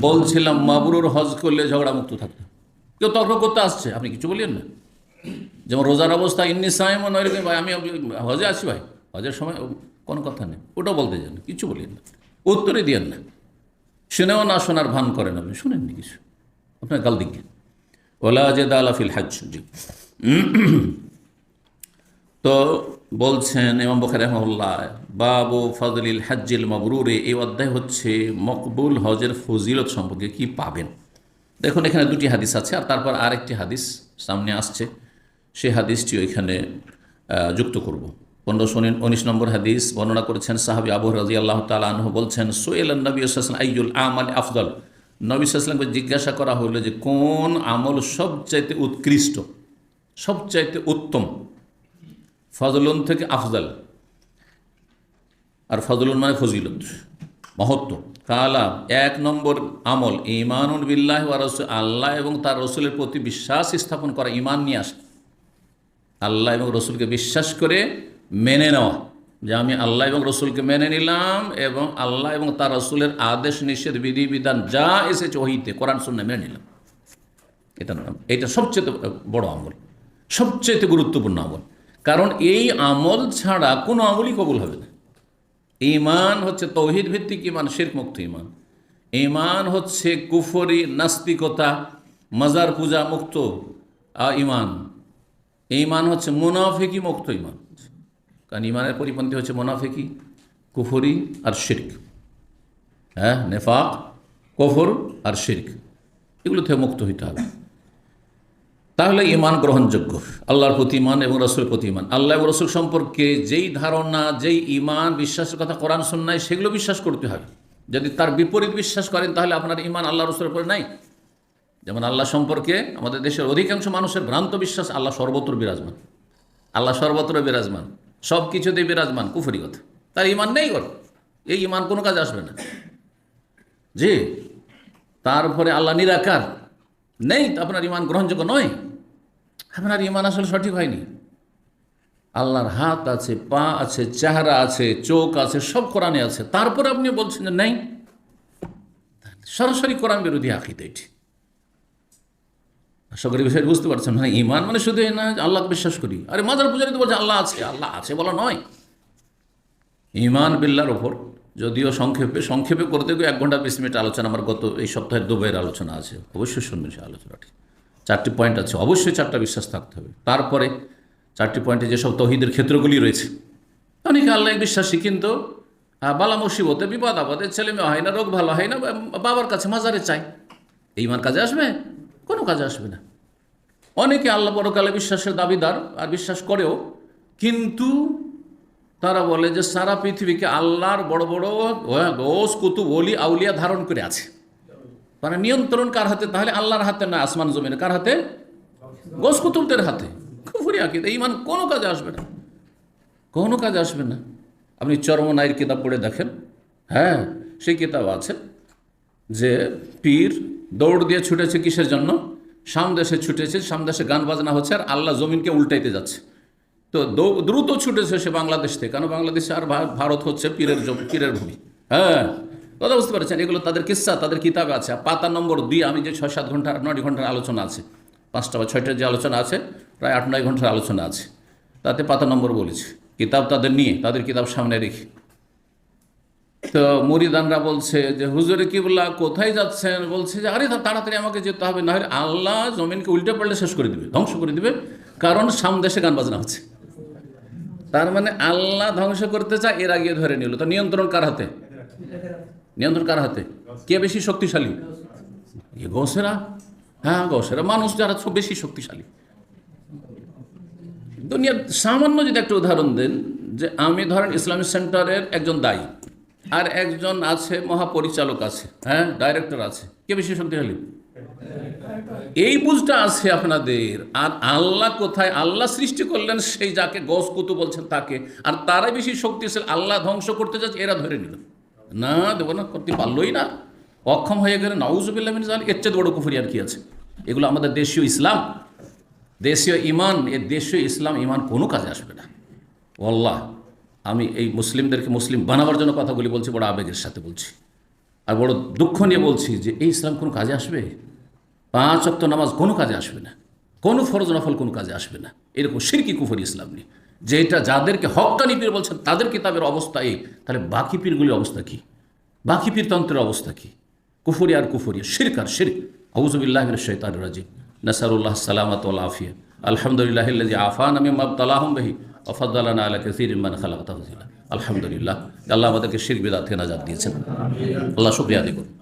বলছিলাম, মাবরুর হজ করলে ঝগড়া মুক্ত থাকতো। কেউ তর্ক করতে আসছে, আপনি কিছু বলিয়েন না। যেমন রোজার অবস্থা, ইন্নি সাহেমন ওইরকম ভাই, আমি হজে আছি ভাই। হজের সময় কোনো কথা নেই। ওটা বলতে যান কিছু বলিয়েন না। উত্তরে দিয়েন না। শুনেও না শোনার ভান করেন আপনি, শুনেননি কিছু। আপনার গাল দিকে ওলা জেদ আলাফিল হাজ জি। তো বলছেন ইমাম বখার রহমল্লাহ বাবু ফজলিল হাজ্জিল মবরুরে এই অধ্যায় হচ্ছে মকবুল হজের ফজিলত সম্পর্কে কি পাবেন? দেখুন, এখানে দুটি হাদিস আছে, আর তারপর আরেকটি হাদিস সামনে আসছে। সেই হাদিসটি ওইখানে যুক্ত করব। পনেরোশো উনিশ নম্বর হাদিস বর্ণনা করেছেন সাহাবি আবু রাজি আল্লাহ তালহ বলছেন সোয়েল নবী সাল্লাম আইজুল আমাল আফদল নবী সাল্লামকে জিজ্ঞাসা করা হলো যে কোন আমল সবচাইতে উৎকৃষ্ট, সবচাইতে উত্তম? ফজলুন থেকে আফজাল। আর ফজলুন মানে ফজিলত, মহত্ব। কালা এক নম্বর আমল ইমানুল বিল্লাহ রসুল, আল্লাহ এবং তার রসুলের প্রতি বিশ্বাস স্থাপন করা ইমান নিয়ে আসে। আল্লাহ এবং রসুলকে বিশ্বাস করে মেনে নেওয়া, যে আমি আল্লাহ এবং রসুলকে মেনে নিলাম এবং আল্লাহ এবং তার রসুলের আদেশ, নিষেধ, বিধি, বিধান যা এসেছে ওহিতে, কোরআন শুনে মেনে নিলাম। এটা এটা সবচেয়ে বড় আমল, সবচেয়ে গুরুত্বপূর্ণ আমল। কারণ এই আমল ছাড়া কোনো আমলই কবুল হবে না। ইমান হচ্ছে তৌহিদ ভিত্তিক ইমান শের মুক্ত ইমান ইমান হচ্ছে কুফরি, নাস্তিকতা, মাজার পূজা মুক্ত ইমান ইমান হচ্ছে মুনাফেকি মুক্ত ইমান কারণ ইমানের পরিপন্থী হচ্ছে মুনাফেকি, কুফরি আর শির্ক। হ্যাঁ নেফাক, কফর আর শির্ক। এগুলো থেকে মুক্ত হইতে হবে। তাহলে ইমান গ্রহণযোগ্য। আল্লাহর প্রতি ইমান এবং রসুলের প্রতি ইমান আল্লাহ এবং রসুল সম্পর্কে যেই ধারণা, যেই ইমান বিশ্বাসের কথা কোরআন সন্ন্যায় সেগুলো বিশ্বাস করতে হবে। যদি তার বিপরীত বিশ্বাস করেন, তাহলে আপনার ইমান আল্লাহ রসুলের উপরে নাই। যেমন আল্লাহ সম্পর্কে আমাদের দেশের অধিকাংশ মানুষের ভ্রান্ত বিশ্বাস আল্লাহ সর্বত্র বিরাজমান। আল্লাহ সর্বত্র বিরাজমান। সব কিছুতেই বিরাজমান, কুফরি কথা। তার ইমান নেই ওর। এই ইমান কোনো কাজ আসবে না। জি তারপরে আল্লাহ নিরাকার। নেই আপনার ইমান গ্রহণযোগ্য নয়। আপনার ইমান আসলে সঠিক হয়নি। আল্লাহর হাত আছে, পা আছে, চেহারা আছে, চোখ আছে, সব কোরআনে আছে। তারপর আপনি বলছেন যে নেই। সরাসরি কোরআন বিরোধী আকিদ এটি। আশা করি বিষয়টি বুঝতে পারছেন। মানে ইমান মানে শুধু এই না যে আল্লাহকে বিশ্বাস করি। আরে মাজার পূজারি তো বলছে, আল্লাহ আছে আল্লাহ আছে, বলা নয়। ইমান বিল্লার ওপর, যদিও সংক্ষেপে সংক্ষেপে করতে গিয়ে এক ঘণ্টা বিশ মিনিট আলোচনা, আমার গত এই সপ্তাহের দুবাইয়ের আলোচনা আছে। অবশ্যই শুনবেন সেই আলোচনাটি। চারটি পয়েন্ট আছে, অবশ্যই চারটা বিশ্বাস থাকতে হবে। তারপরে চারটি পয়েন্টে যেসব তহিদের ক্ষেত্রগুলি রয়েছে, অনেকে আল্লাহ বিশ্বাসী, কিন্তু বালা মুসিবতে, বিপদ আপদে, ছেলে মেয়ে হয় না, রোগ ভালো হয় না বাবার কাছে মাজারে চাই। এই ইমান কাজে আসবে? কোনো কাজে আসবে না। অনেকে আল্লাহ পরকালে বিশ্বাসের দাবিদার আর বিশ্বাস করেও, কিন্তু তারা বলে যে সারা পৃথিবীকে আল্লাহর বড় বড় গোস, কুতুব অলি আউলিয়া ধারণ করে আছে। মানে নিয়ন্ত্রণ কার হাতে? তাহলে আল্লাহর হাতে না আসমান জমিনে? কার হাতে? গোস কুতুবদের হাতে। কুফুরি আকিদ। ইমান কোনো কাজে আসবে না। কোনো কাজে আসবে না। আপনি চরমনাইয়ের কিতাব পড়ে দেখেন। হ্যাঁ সেই কিতাব আছে যে পীর দৌড় দিয়ে ছুটেছে কিসের জন্য? সামদেশে ছুটেছে সামদেশে গান বাজনা হচ্ছে আর আল্লাহ জমিনকে উল্টাইতে যাচ্ছে। তো দ্রুত ছুটেছে সে বাংলাদেশ থেকে। কারণ বাংলাদেশে আর ভারত হচ্ছে পীরের জমি পীরের ভূমি। হ্যাঁ কথা বুঝতে পারছেন? এগুলো তাদের কিস্সা তাদের কিতাবে আছে। পাতা নম্বর দুই, আমি যে ছয়, সাত ঘণ্টা, আট, নয় ঘণ্টার আলোচনা আছে, পাঁচটা বা ছয়টার যে আলোচনা আছে, প্রায় আট, নয় ঘণ্টার আলোচনা আছে, তাতে পাতা নম্বর বলেছে। কিতাব তাদের নিয়ে, তাদের কিতাব সামনে রেখে। তো মরিদানরা বলছে যে, হুজুরে কিবুল্লাহ কোথায় যাচ্ছেন? বলছে যে, আরে তাড়াতাড়ি আমাকে যেতে হবে, না আল্লাহ জমিনকে উল্টে পাল্টে শেষ করে দিবে, ধ্বংস করে দিবে, কারণ সামদেশে গান বাজনা হচ্ছে। তার মানে আল্লাহ ধ্বংস করতে চায়, এর আগে ধরে নিল। তো নিয়ন্ত্রণ কার হাতে? নিয়ন্ত্রণ কার হাতে? কে বেশি শক্তিশালী? গোসেরা? হ্যাঁ গোসেরা। মানুষ যারা খুব বেশি শক্তিশালী। দুনিয়ার সামান্য যদি একটা উদাহরণ দেন, যে আমি ধরেন ইসলামিক সেন্টারের একজন দায়ী, আর একজন আছে মহাপরিচালক আছে হ্যাঁ ডাইরেক্টর আছে। কে বেশি শক্তিশালী? এই বুঝটা আছে আপনাদের। আর আল্লাহ কোথায়? আল্লাহ সৃষ্টি করলেন সেই যাকে গস কুতু বলছেন তাকে। আর তারাই বেশি শক্তিশালী। আল্লাহ ধ্বংস করতে যাচ্ছে, এরা ধরে নিল। না, দেবো না, করতে পারলোই না। অক্ষম হয়ে গেলে নাউজুবিল্লামিন জাল এর চেয়ে বড় কুফুরি আর কি আছে? এগুলো আমাদের দেশীয় ইসলাম। দেশীয় ইমান এ দেশীয় ইসলাম ইমান কোনো কাজে আসবে না। আল্লাহ আমি এই মুসলিমদেরকে মুসলিম বানাবার জন্য কথাগুলি বলছি, বড় আবেগের সাথে বলছি। আর বড় দুঃখ নিয়ে বলছি যে, এই ইসলাম কোনো কাজে আসবে? পাঁচ অক্ত নামাজ কোনো কাজে আসবে না। কোনো ফরজ নফল কোনো কাজে আসবে না। এরকম সিরকি কুফরি ইসলাম নিয়ে। যেটা যাদেরকে হকানি পীর বলছেন, তাদের কিতাবের অবস্থা এই। তাহলে বাকি পীরগুলির অবস্থা কী? বাকি পীরতন্ত্রের অবস্থা কী? কুফরি আর কুফরি, শিরক আর শিরক। আউজুবিল্লাহ শৈতান রাজিম। নাসারুল্লাহ সালামত আফিয়া। আলহামদুলিল্লাহ আফান আমি মাবতালাহম বাহি তাহজিলা আলহামদুলিল্লাহ। আল্লাহ আমাদেরকে শির বিদাত থেকে নাজাদ দিয়েছেন। আল্লাহ শুক্রিয়া করুন।